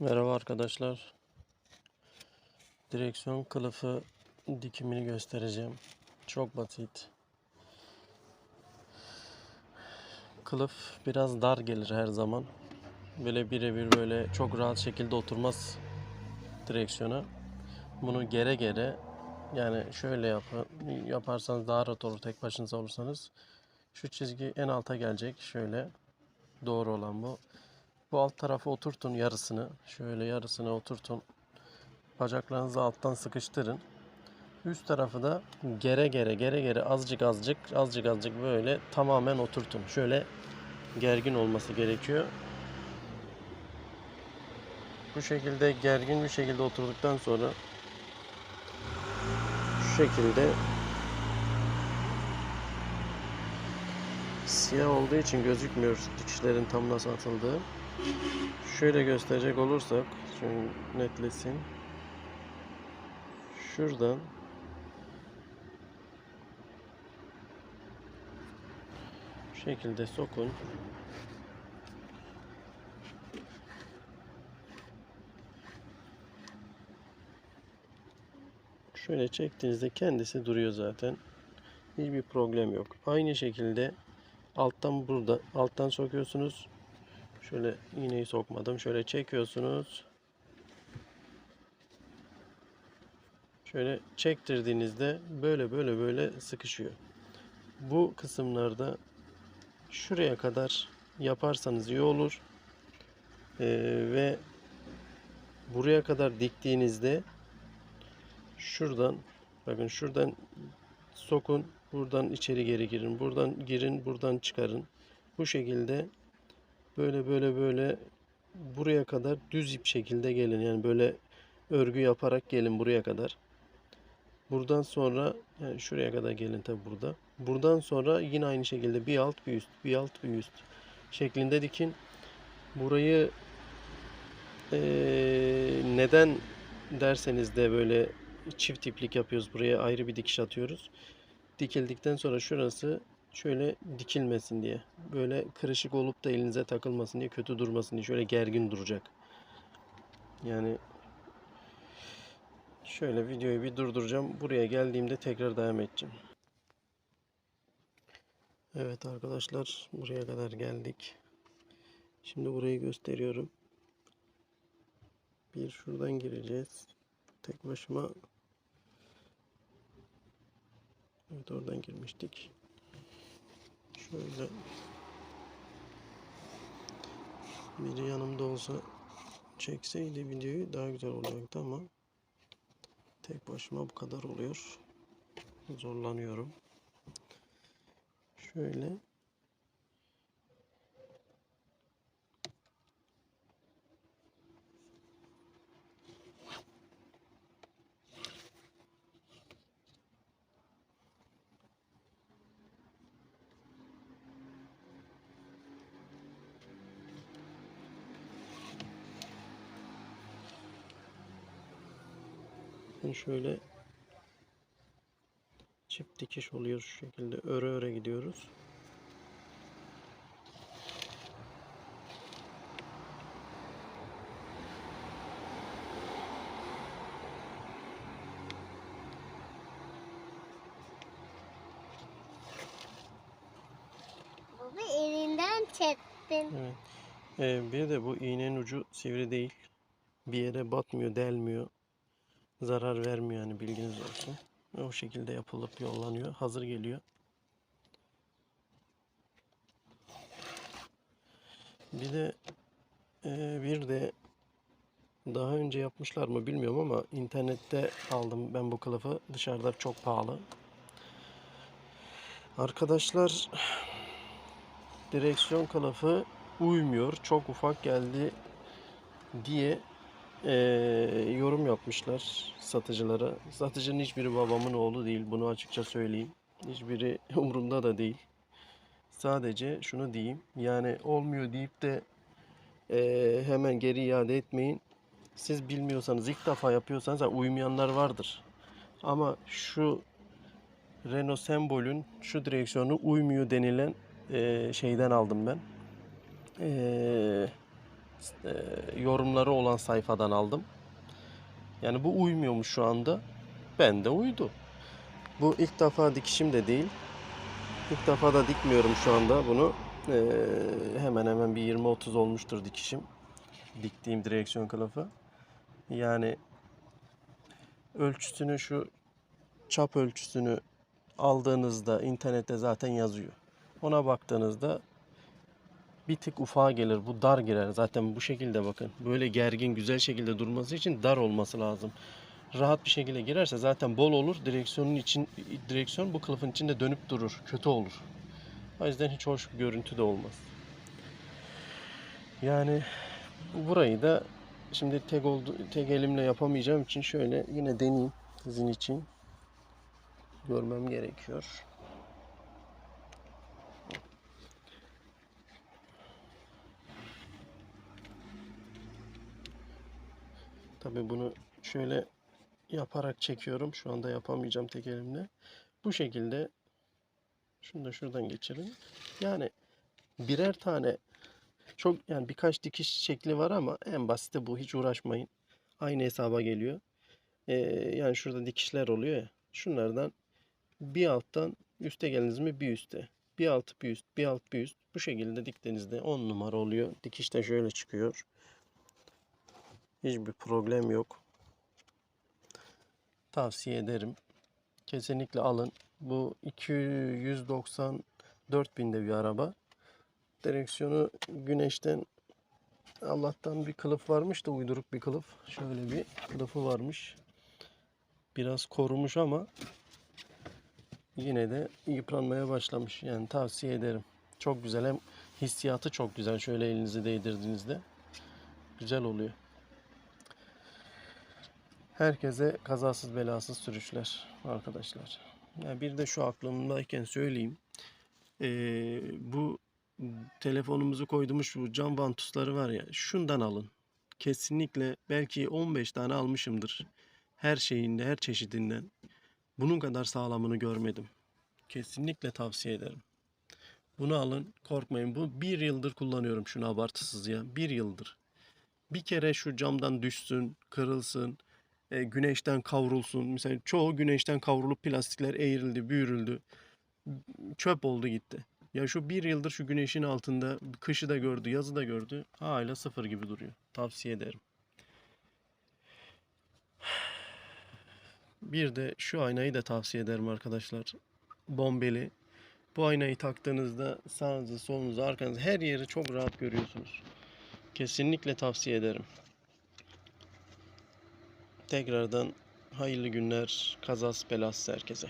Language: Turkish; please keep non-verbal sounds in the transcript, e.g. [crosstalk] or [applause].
Merhaba arkadaşlar. Direksiyon kılıfı dikimini göstereceğim. Çok basit. Kılıf biraz dar gelir her zaman. Böyle birebir böyle çok rahat şekilde oturmaz direksiyona. Bunu gere gere yani şöyle yapın, yaparsanız daha rahat olur tek başınıza olursanız. Şu çizgi en alta gelecek. Şöyle doğru olan bu. Bu alt tarafı oturtun yarısını. Şöyle yarısını oturtun. Bacaklarınızı alttan sıkıştırın. Üst tarafı da gere gere gere gere azıcık azıcık azıcık azıcık böyle tamamen oturtun. Şöyle gergin olması gerekiyor. Bu şekilde gergin bir şekilde oturduktan sonra şu şekilde siyah olduğu için gözükmüyor dikişlerin tam nasıl atıldığı. Şöyle gösterecek olursak, şunu netlesin. Şuradan şu şekilde sokun. Şöyle çektiğinizde kendisi duruyor zaten. Hiçbir problem yok. Aynı şekilde alttan burada alttan sokuyorsunuz. Şöyle iğneyi sokmadım. Şöyle çekiyorsunuz. Şöyle çektirdiğinizde böyle böyle böyle sıkışıyor. Bu kısımlarda şuraya kadar yaparsanız iyi olur. Ee, ve buraya kadar diktiğinizde şuradan bakın şuradan sokun. Buradan içeri geri girin. Buradan girin. Buradan çıkarın. Bu şekilde böyle böyle böyle buraya kadar düz ip şekilde gelin. Yani böyle örgü yaparak gelin buraya kadar. Buradan sonra yani şuraya kadar gelin tabi burada. Buradan sonra yine aynı şekilde bir alt bir üst bir alt bir üst şeklinde dikin. Burayı eee, neden derseniz de böyle çift iplik yapıyoruz. Buraya ayrı bir dikiş atıyoruz. Dikildikten sonra şurası şöyle dikilmesin diye. Böyle kırışık olup da elinize takılmasın diye, kötü durmasın diye. Şöyle gergin duracak. Yani şöyle videoyu bir durduracağım. Buraya geldiğimde tekrar devam edeceğim. Evet arkadaşlar buraya kadar geldik. Şimdi burayı gösteriyorum. Bir şuradan gireceğiz. Tek başıma Evet oradan girmiştik. Şöyle biri yanımda olsa çekseydi videoyu daha güzel olacaktı ama tek başıma bu kadar oluyor. Zorlanıyorum. Şöyle bakın şöyle çift dikiş oluyor şu şekilde öre öre gidiyoruz. Baba elinden çektin. Evet. Ee, bir de bu iğnenin ucu sivri değil. Bir yere batmıyor, delmiyor. Zarar vermiyor yani bilginiz olsun. O şekilde yapılıp yollanıyor. Hazır geliyor. Bir de e, bir de daha önce yapmışlar mı bilmiyorum ama internette aldım ben bu kılıfı. Dışarıda çok pahalı. Arkadaşlar direksiyon kılıfı uymuyor. Çok ufak geldi diye eee, yorum yapmışlar satıcılara. Satıcının hiçbiri babamın oğlu değil. Bunu açıkça söyleyeyim. Hiçbiri [laughs] umurumda da değil. Sadece şunu diyeyim. Yani olmuyor deyip de eee, hemen geri iade etmeyin. Siz bilmiyorsanız ilk defa yapıyorsanız uymayanlar vardır. Ama şu Renault sembolün şu direksiyonu uymuyor denilen eee, şeyden aldım ben. Eee, e, yorumları olan sayfadan aldım. Yani bu uymuyormuş şu anda. Ben de uydu. Bu ilk defa dikişim de değil. İlk defa da dikmiyorum şu anda bunu. Ee, hemen hemen bir 20-30 olmuştur dikişim. Diktiğim direksiyon kılıfı. Yani ölçüsünü şu çap ölçüsünü aldığınızda internette zaten yazıyor. Ona baktığınızda bir tık ufağa gelir. Bu dar girer. Zaten bu şekilde bakın. Böyle gergin güzel şekilde durması için dar olması lazım. Rahat bir şekilde girerse zaten bol olur. Direksiyonun için direksiyon bu kılıfın içinde dönüp durur. Kötü olur. O yüzden hiç hoş bir görüntü de olmaz. Yani bu- burayı da şimdi tek oldu tek elimle yapamayacağım için şöyle yine deneyeyim sizin için. Görmem gerekiyor. Tabii bunu şöyle yaparak çekiyorum. Şu anda yapamayacağım tek elimle. Bu şekilde şunu da şuradan geçirin. Yani birer tane çok yani birkaç dikiş şekli var ama en basiti bu. Hiç uğraşmayın. Aynı hesaba geliyor. Ee, yani şurada dikişler oluyor ya. Şunlardan bir alttan üste geldiniz mi bir üste. Bir alt bir üst, bir alt bir üst. Bu şekilde diktiğinizde 10 numara oluyor. Dikiş de şöyle çıkıyor. Hiçbir problem yok. Tavsiye ederim. Kesinlikle alın. Bu 294 binde bir araba. Direksiyonu güneşten Allah'tan bir kılıf varmış da uyduruk bir kılıf. Şöyle bir kılıfı varmış. Biraz korumuş ama yine de yıpranmaya başlamış. Yani tavsiye ederim. Çok güzel hem hissiyatı çok güzel. Şöyle elinizi değdirdiğinizde güzel oluyor. Herkese kazasız belasız sürüşler arkadaşlar. Ya bir de şu aklımdayken söyleyeyim. Ee, bu telefonumuzu koyduğumuz şu cam vantusları var ya şundan alın. Kesinlikle belki 15 tane almışımdır. Her şeyinde, her çeşidinden. Bunun kadar sağlamını görmedim. Kesinlikle tavsiye ederim. Bunu alın, korkmayın. Bu bir yıldır kullanıyorum şunu abartısız ya. Bir yıldır. Bir kere şu camdan düşsün, kırılsın, e, güneşten kavrulsun. Mesela çoğu güneşten kavrulup plastikler eğrildi, büyürüldü. Çöp oldu gitti. Ya şu bir yıldır şu güneşin altında kışı da gördü, yazı da gördü. Hala sıfır gibi duruyor. Tavsiye ederim. [sighs] Bir de şu aynayı da tavsiye ederim arkadaşlar. Bombeli. Bu aynayı taktığınızda sağınızı, solunuzu, arkanızı her yeri çok rahat görüyorsunuz. Kesinlikle tavsiye ederim. Tekrardan hayırlı günler, kazası belası herkese.